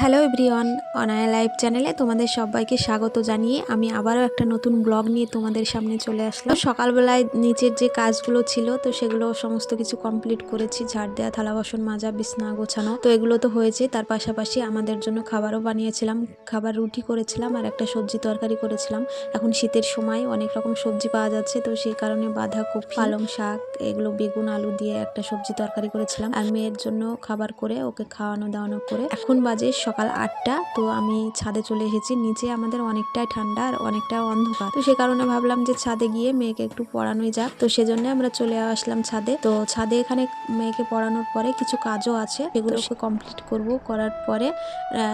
Hello everyone, অনায়া live চ্যানেলে তোমাদের সবাইকে স্বাগত জানিয়ে আমি আবারও একটা নতুন ব্লগ নিয়ে তোমাদের সামনে চলে আসলাম। সকালবেলায় নিচের যে কাজগুলো ছিল, তো সেগুলো সমস্ত কিছু কমপ্লিট করেছি। ঝাড় দেওয়া থালা বাসন মাজা, বিছনা গোছানো, তো এগুলো তো হয়েছে। তার পাশাপাশি আমাদের জন্য খাবারও বানিয়েছিলাম। খাবার রুটি করেছিলাম আর একটা সবজি তরকারি করেছিলাম। এখন শীতের সময় অনেক রকম সবজি পাওয়া যাচ্ছে, তো সেই কারণে বাঁধাকপি, পালং শাক, এগুলো বেগুন, আলু দিয়ে একটা সবজি তরকারি করেছিলাম। আর মেয়ের জন্য খাবার করে ওকে খাওয়ানো দাওয়ানো করে এখন বাজে সকাল আটটা তো আমি ছাদে চলে এসেছি। নিচে আমাদের অনেকটাই ঠান্ডা আর অনেকটা অন্ধকার। তো সে কারণে ভাবলাম যে ছাদে গিয়ে মেয়েকে একটু পড়ানোই যাক। তো সেজন্য আমরা চলে আসলাম ছাদে। তো ছাদে এখানে মেয়েকে পড়ানোর পরে কিছু কাজও আছে। এগুলোকে কমপ্লিট করব। করার পরে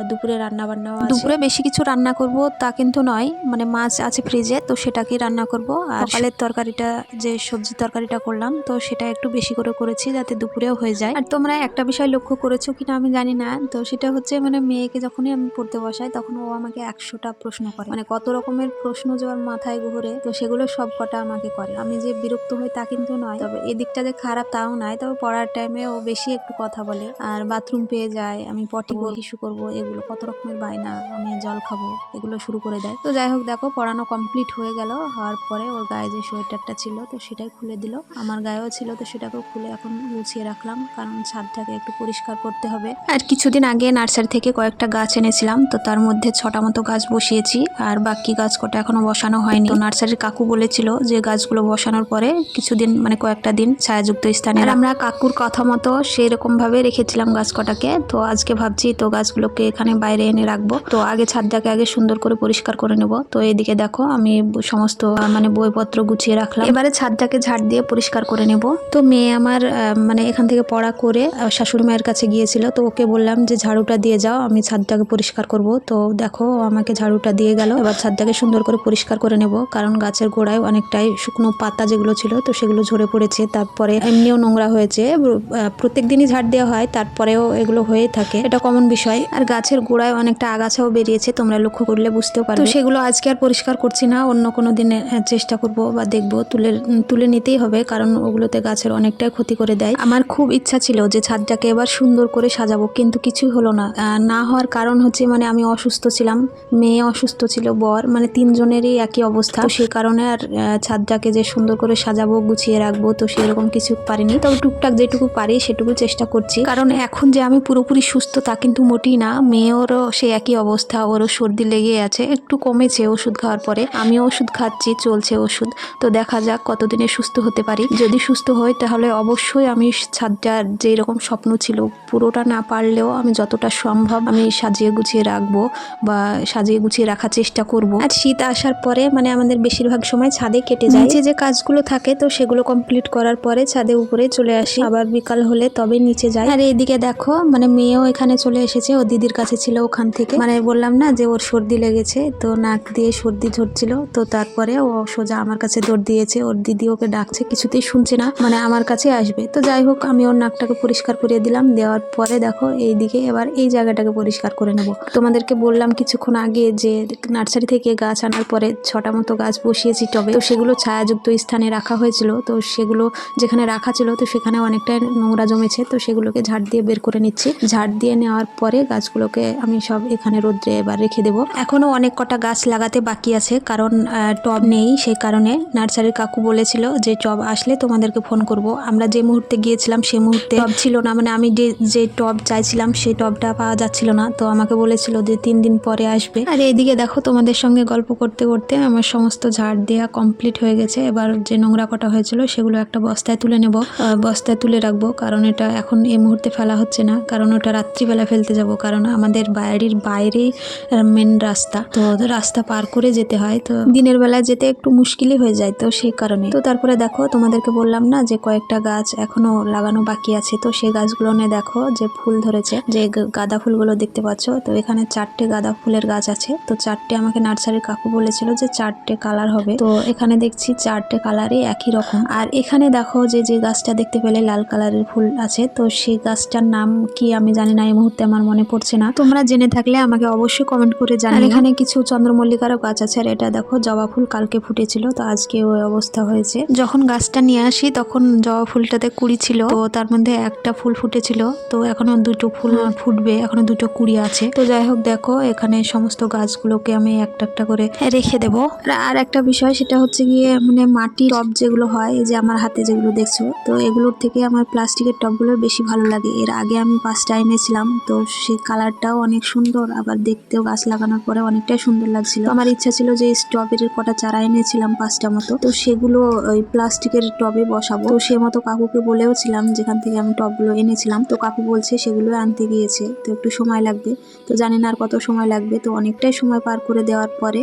দুপুরে রান্না বান্না দুপুরে বেশি কিছু রান্না করব তা কিন্তু নয়। মানে মাছ আছে ফ্রিজে তো সেটাকেই রান্না করব। আর সকালের তরকারিটা যে সবজি তরকারিটা করলাম তো সেটা একটু বেশি করে করেছি যাতে দুপুরেও হয়ে যায়। আর তোমরা একটা বিষয় লক্ষ্য করেছ কিনা আমি জানি না। তো সেটা হচ্ছে মানে মেয়েকে যখনই আমি পড়তে বসাই, তখন ও আমাকে একশোটা প্রশ্ন করে। মানে কত রকমের প্রশ্ন যে ওর মাথায় ঘুরে, তো সেগুলো সব কটা আমাকে করে। আমি যে বিরক্ত হই তা কিন্তু নয়, তবে এদিকটা যে খারাপ তাও নয়। তবে পড়ার টাইমে ও বেশি একটু কথা বলে। আর বাথরুম পেয়ে যায়, আমি পটি ইস্যু করব, এগুলো কত রকমের বায়না, আমি জল খাব, এগুলো শুরু করে দেয়। তো যাই হোক, দেখো পড়ানো কমপ্লিট হয়ে গেল। হওয়ার পরে ওর গায়ে যে সোয়েটারটা ছিল, তো সেটাই খুলে দিল। আমার গায়েও ছিল, তো সেটাকেও খুলে এখন গুছিয়ে রাখলাম। কারণ ছাদটাকে একটু পরিষ্কার করতে হবে। আর কিছুদিন আগে নার্সারি থেকে কয়েকটা গাছ এনেছিলাম তো তার মধ্যে ছটা মতো গাছ বসিয়েছি আর বাকি গাছ কটা এখনও বসানো হয়নি। তো নার্সারির কাকু বলেছিল যে গাছগুলো বসানোর পরে কিছুদিন মানে কয়েকটা দিন ছায়াযুক্ত স্থানে আর আমরা কাকুর কথা মতো সেই রকম ভাবে রেখেছিলাম গাছ কটাকে তো আজকে ভাবছি তো গাছগুলোকে এখানে বাইরে এনে রাখব। তো আগে ছাদটাকে আগে সুন্দর করে পরিষ্কার করে নেব। তো এদিকে দেখো আমি সমস্ত মানে বইপত্র গুছিয়ে রাখলাম। এবারে ছাদটাকে ঝাড় দিয়ে পরিষ্কার করে নেব। তো মেয়ে আমার মানে এখান থেকে পড়া করে শাশুড়ি মায়ের কাছে গিয়েছিল তো ওকে বললাম যে ঝাড়ুটা দিয়ে যাও আমি ছাদটাকে পরিষ্কার করব। তো দেখো, আমাকে ঝাড়ুটা দিয়ে গেল। এবার ছাদটাকে সুন্দর করে পরিষ্কার করে নেব, কারণ গাছের গোড়ায় অনেকটাই শুকনো পাতা যেগুলো ছিল, তো সেগুলো ঝরে পড়েছে। তারপরে এমনিও নোংরা হয়েছে। প্রত্যেক দিনই ঝাড় দেওয়া হয়, তারপরেও এগুলো হয়ে থাকে। এটা কমন বিষয়। আর গাছের গোড়ায় অনেকটা আগাছাও বেরিয়েছে, তোমরা লক্ষ্য করলে বুঝতেও পারো তো সেগুলো আজকে আর পরিষ্কার করছি না, অন্য কোনো দিনে চেষ্টা করব বা দেখব। তুলে তুলে নিতেই হবে, কারণ ওগুলোতে গাছের অনেকটাই ক্ষতি করে দেয়। আমার খুব ইচ্ছা ছিল যে ছাদটাকে এবার সুন্দর করে সাজাবো, কিন্তু কিছুই হলো না। না হওয়ার কারণ হচ্ছে মানে আমি অসুস্থ ছিলাম, মেয়ে অসুস্থ ছিল, বর মানে তিনজনেরই একই অবস্থা। সেই কারণে আর ছাদটাকে যে সুন্দর করে সাজাবো, গুছিয়ে রাখব, তো সেরকম কিছু পারিনি। তবে টুকটাক যেটুকু পারি, সেটুকু চেষ্টা করছি। কারণ এখন যে আমি পুরোপুরি সুস্থ, তা কিন্তু মোটেই না। মেয়েরও সেই একই অবস্থা, ওরও সর্দি লেগে আছে, একটু কমেছে ওষুধ খাওয়ার পরে। আমিও ওষুধ খাচ্ছি, চলছে ওষুধ। তো দেখা যাক কতদিনে সুস্থ হতে পারি। যদি সুস্থ হই, তাহলে অবশ্যই আমি ছাদটার যেই রকম স্বপ্ন ছিল, পুরোটা না পারলেও আমি যতটা সম্ভব আমি সাজিয়ে গুছিয়ে রাখব বা সাজিয়ে গুছিয়ে রাখার চেষ্টা করব। আর শীত আসার পরে মানে আমাদের বেশিরভাগ সময় ছাদে কেটে যায়। নিচে যে কাজগুলো থাকে তো সেগুলো কমপ্লিট করার পরে ছাদে উপরে চলে আসি। আবার বিকাল হলে তবে নিচে যাই। আর এইদিকে দেখো মানে মেয়েও এখানে চলে এসেছে ও দিদির কাছে ছিল ওখান থেকে। মানে বললাম না যে ওর সর্দি লেগেছে তো নাক দিয়ে সর্দি ঝরছিল তো তারপরে ও সোজা আমার কাছে দৌড় দিয়েছে ওর দিদি ওকে ডাকছে কিছুতেই শুনছে না। মানে আমার কাছে আসবে। তো যাই হোক আমি ওর নাকটাকে পরিষ্কার করে দিলাম। দেওয়ার পরে দেখো এইদিকে এবার এই জায়গাটাকে পরিষ্কার করে নেব। তোমাদেরকে বললাম কিছুক্ষণ আগে যে নার্সারি থেকে গাছ আনার পরে ছটা মতো গাছ বসিয়েছি টবে। তো সেগুলো ছায়াযুক্ত স্থানে রাখা হয়েছিল। তো সেগুলো যেখানে রাখা ছিল, তো সেখানে অনেকটাই নোংরা জমেছে। তো সেগুলোকে ঝাড় দিয়ে বের করে নিচ্ছি। ঝাড় দিয়ে নেওয়ার পরে গাছগুলোকে আমি সব এখানে রোদ্রে এবার রেখে দেবো। এখনও অনেক কটা গাছ লাগাতে বাকি আছে, কারণ টব নেই। সেই কারণে নার্সারির কাকু বলেছিল যে, টব আসলে তোমাদেরকে ফোন করব। আমরা যে মুহূর্তে গিয়েছিলাম সেই মুহূর্তে টব ছিল না। মানে আমি যে টব চাইছিলাম সেই টবটা পাওয়া যাচ্ছিল না, তো আমাকে বলেছিল যে তিন দিন পরে আসবে। আর এইদিকে দেখো তোমাদের সঙ্গে গল্প করতে করতে আমার সমস্ত ঝাড় দেওয়া কমপ্লিট হয়ে গেছে। এবার যে নোংরা কটা হয়েছিল সেগুলো একটা বস্তায় তুলে নেব। বস্তায় তুলে রাখব, কারণ এটা এখন এই মুহূর্তে ফেলা হচ্ছে না, কারণ ওটা রাত্রিবেলা ফেলতে যাব, কারণ আমাদের বাড়ির বাইরেই মেন রাস্তা। তো রাস্তা পার করে যেতে হয়, তো দিনের বেলা যেতে একটু মুশকিলই হয়ে যায় তো সেই কারণে। তো তারপরে দেখো তোমাদেরকে বললাম না যে কয়েকটা গাছ এখনও লাগানো বাকি আছে, তো সেই গাছগুলো নিয়ে দেখো যে ফুল ধরেছে, যে গাঁদা ফুলগুলো ফুলগুলো দেখতে পাচ্ছ। তো এখানে চারটে গাঁদা ফুলের গাছ আছে। তো চারটে আমাকে নার্সারির কাকু বলেছিল যে চারটে কালার হবে। তো এখানে দেখছি চারটে কালারই একই রকম। আর এখানে দেখো যে যে গাছটা দেখতে পেলে লাল কালারের ফুল আছে। তো সেই গাছটার নাম কি আমি জানি না এই মুহূর্তে আমার মনে পড়ছে না। তোমরা জেনে থাকলে আমাকে অবশ্যই কমেন্ট করে আর এখানে কিছু চন্দ্রমল্লিকারও গাছ আছে আর এটা দেখো জবা ফুল কালকে ফুটেছিল। তো আজকে ওই অবস্থা হয়েছে। যখন গাছটা নিয়ে আসি তখন জবা ফুলটাতে কুড়ি ছিল। তো তার মধ্যে একটা ফুল ফুটেছিল। তো এখনও দুটো ফুল ফুটবে এখনও দুটো কুড়ি আছে। তো যাই হোক, দেখো, এখানে সমস্ত গাছগুলোকে আমি একটা একটা করে রেখে দেবো। আর- একটা বিষয়, সেটা হচ্ছে গিয়ে মানে মাটি টব যেগুলো হয় যে আমার হাতে যেগুলো দেখছ, তো এগুলোর থেকে আমার প্লাস্টিকের টবগুলো বেশি ভালো লাগে। এর আগে আমি পাঁচটা এনেছিলাম, তো সেই কালারটাও অনেক সুন্দর, আবার দেখতেও গাছ লাগানোর পরে অনেকটাই সুন্দর লাগছিল। আমার ইচ্ছা ছিল যে স্ট্রবেরির কটা চারা এনেছিলাম পাঁচটা মতো, তো সেগুলো ওই প্লাস্টিকের টবে বসাবো। তো সে মতো কাকুকে বলেও ছিলাম যেখান থেকে আমি টবগুলো এনেছিলাম, তো কাকু বলছে সেগুলো আনতে গিয়েছে। তো একটু সময় লাগবে। তো জানি না আর কত সময় লাগবে। তো অনেকটাই সময় পার করে দেওয়ার পরে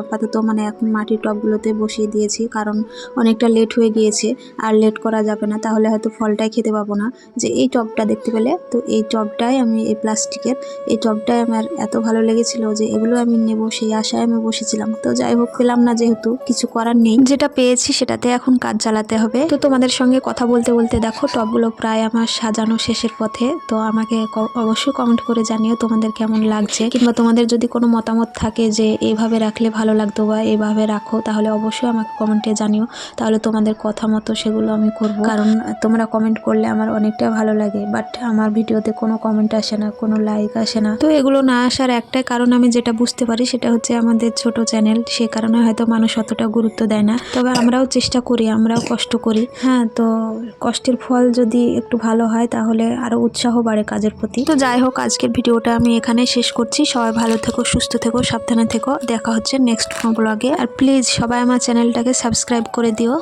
আপাতত মানে এখন মাটির টবগুলোতে বসিয়ে দিয়েছি, কারণ অনেকটা লেট হয়ে গিয়েছে। আর লেট করা যাবে না, তাহলে হয়তো ফলটাই খেতে পাবো না। যে এই টবটা দেখতে পেলে, তো এই টবটাই আমি, এই প্লাস্টিকের, এই টবটাই আমার এত ভালো লেগেছিল যে এগুলো আমি নেব, সেই আশায় আমি বসেছিলাম। তো যাই হোক, পেলাম না যেহেতু, কিছু করার নেই। যেটা পেয়েছি সেটাতে এখন কাজ চালাতে হবে। তো তোমাদের সঙ্গে কথা বলতে বলতে দেখো, টবগুলো প্রায় আমার সাজানো শেষের পথে। তো আমাকে অবশ্যই কমেন্ট করে জানিও তোমাদের কেমন লাগছে। কিংবা তোমাদের যদি কোনো মতামত থাকে যে এইভাবে রাখলে ভালো লাগতো বা এইভাবে রাখো, তাহলে অবশ্যই আমাকে কমেন্টে জানিও। তাহলে তোমাদের কথা মতো সেগুলো আমি করব। কারণ তোমরা কমেন্ট করলে আমার অনেকটা ভালো লাগে। বাট আমার ভিডিওতে কোনো কমেন্ট আসে না, কোনো লাইক আসে না। তো এগুলো না আসার একটাই কারণ আমি যেটা বুঝতে পারি সেটা হচ্ছে আমাদের ছোট চ্যানেল সে কারণে হয়তো মানুষ অতটা গুরুত্ব দেয় না। তবে আমরাও চেষ্টা করি, আমরাও কষ্ট করি। হ্যাঁ তো কষ্টের ফল যদি একটু ভালো হয় তাহলে আরও উৎসাহ বাড়ে কাজের প্রতি। তো যাই হোক, আজকের ভিডিওটা আমি এখানে শেষ করছি। সবাই ভালো থেকো, সুস্থ থেকো, সাবধানে থেকো। দেখা হচ্ছে নেক্সট ব্লগে আর প্লিজ সবাই আমার চ্যানেলটাকে সাবস্ক্রাইব করে দিও।